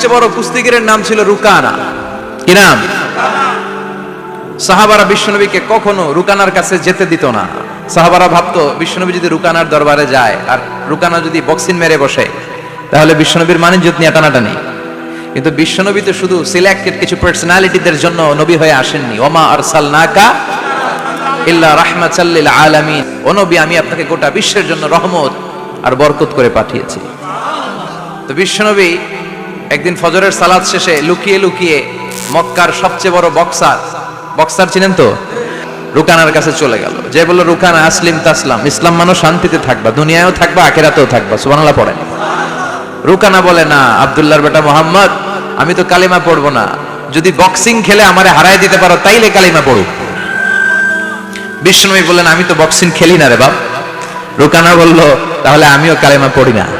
সবচেয়ে বড় কুস্তিগিরের নাম ছিল রুকানা। কি নাম? সাহাবারা বিশ্বনবীকে কখনো রুকানার কাছে যেতে দিত না। সাহাবারা ভাবতো, বিশ্বনবী যদি রুকানার দরবারে যায়, আর রুকানা যদি বক্সিন মেরে বসে, তাহলে বিশ্বনবীর মানিজ্যত নিয়ে টানাটানি। কিন্তু বিশ্বনবী তো শুধু সিলেক্টেড কিছু পার্সোনালিটিদের জন্য নবী হয়ে আসেননি। ওমা আরসালনাকা ইল্লা রাহমাতাল্লিল আলামিন। ও নবী, আমি আপনাকে গোটা বিশ্বের জন্য রহমত আর বরকত করে পাঠিয়েছি। তো বিশ্বনবী একদিন ফজরের সালাদ শেষে লুকিয়ে লুকিয়ে মক্কার সবচেয়ে বড় বক্সার বক্সার চিনেন তো? রুকানার কাছে চলে গেল। যে বলল, রুকানা, আসলিম তাসলাম, ইসলাম মানুষ শান্তিতে থাকবা, দুনিয়ায়ও থাকবা, আখেরাতেও থাকবা। সুবহানাল্লাহ পড়েন। রুকানা বলে, না, আব্দুল্লাহর বেটা মোহাম্মদ, আমি তো কালিমা পড়ব না। যদি বক্সিং খেলে আমারে হারায় দিতে পারো, তাইলে কালিমা পড়ো। বিষ্ণুবী বললেন, আমি তো বক্সিং খেলি না রে বাপ। রুকানা বলল, তাহলে আমিও কালেমা পড়ি না।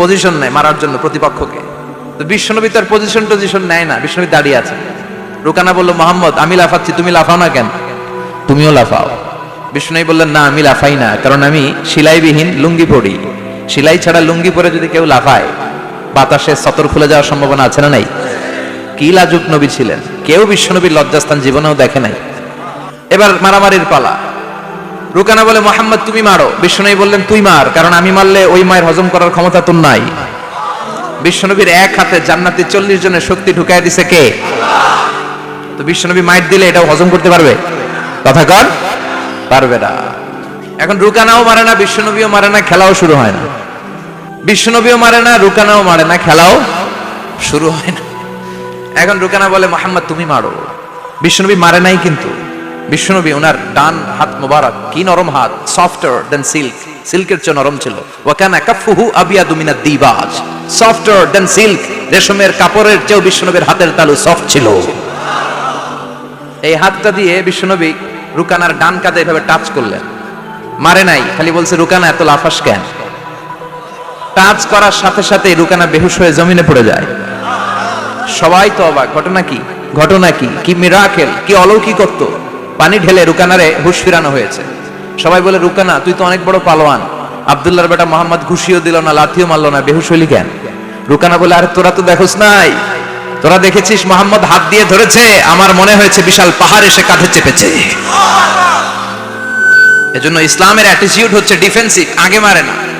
পজিশন নেয় মারার জন্য প্রতিপক্ষকে। তো বিশ্বনবী তার পজিশন টজিশন নেয় না, বিশ্বনবী দাঁড়িয়ে আছে। রুকানা বলল, মোহাম্মদ, আমি লাফাচ্ছি, তুমি লাফাও না কেন? তুমিও লাফাও। বিষ্ণুই বললেন, না, আমি লাফাই না, কারণ আমি সিলাইবিহীন লুঙ্গি পরি। সিলাই ছাড়া লুঙ্গি পরে যদি কেউ লাফায়, বাতাসে সতর খুলে যাওয়ার সম্ভাবনা আছে না নাই? কি লাজুক নবী ছিলেন, কেউ বিশ্বনবীর লজ্জাস্থান জীবনেও দেখে নাই। এবার মারামারির পালা রুকানা বলে, মোহাম্মদ, তুমি মারো। বিশ্বনবী বললেন, তুই মার, কারণ আমি মারলে ওই মায়ের হজম করার ক্ষমতা তোর নাই। বিশ্বনবীর এক হাতে জান্নাতি চল্লিশ জনের শক্তি ঢুকাই দিছে কে? তো বিশ্বনবী মাইট দিলে এটাও হজম করতে পারবে? কথা কর, পারবে না। এখন রুকানাও মারে না বিশ্বনবীও মারে না, খেলাও শুরু হয় না। বিশ্বনবীও মারে না, রুকানাও মারে না, খেলাও শুরু হয় না। এখন রুকানা বলে, মোহাম্মদ, তুমি মারো। বিশ্বনবী মারে নাই কিন্তু। বিশ্বনবী ওনার ডান হাত মোবারক, কি নরম হাত? সফটার দেন সিল্ক সিল্কের চেয়ে নরম ছিল। ওয়াকানা কাফুহু আবিয়াদু মিনাদ দিবাজ। সফটার দেন সিল্ক রেশমের কাপড়ের চেয়েও বিশ্বনবীর হাতের তালু সফট ছিল। এই হাতটা দিয়ে বিশ্বনবী রুকানার ডান কাঁধে এভাবে টাচ করলেন। মারে নাই, খালি বলছে, রুকানা, এত লাফাস কেন? টাচ করার সাথে সাথে রুকানা বেহুশ হয়ে জমিনে পড়ে যায়। সবাই তো অবাক, ঘটনা কি? ঘটনা কি? কি মিরাকেল কি অলৌকিকত্ব পানি ঢেলে রুকানারে হুশ ফিরানো হয়েছে। সবাই বলে, রুকানা, তুই তো অনেক বড় পালোয়ান। আব্দুল্লাহর বেটা মোহাম্মদ ঘুষিও দিল না, লাথিও মারলো না বেহুশ হইলি কেন রুকানা বলে, আরে, তোরা তো দেখোস নাই। তোরা দেখেছিস, মোহাম্মদ হাত দিয়ে ধরেছে, আমার মনে হয়েছে বিশাল পাহাড় এসে কাঁধে চেপেছে। এজন্য ইসলামের অ্যাটিটিউড হচ্ছে ডিফেন্সিভ আগে মারে না।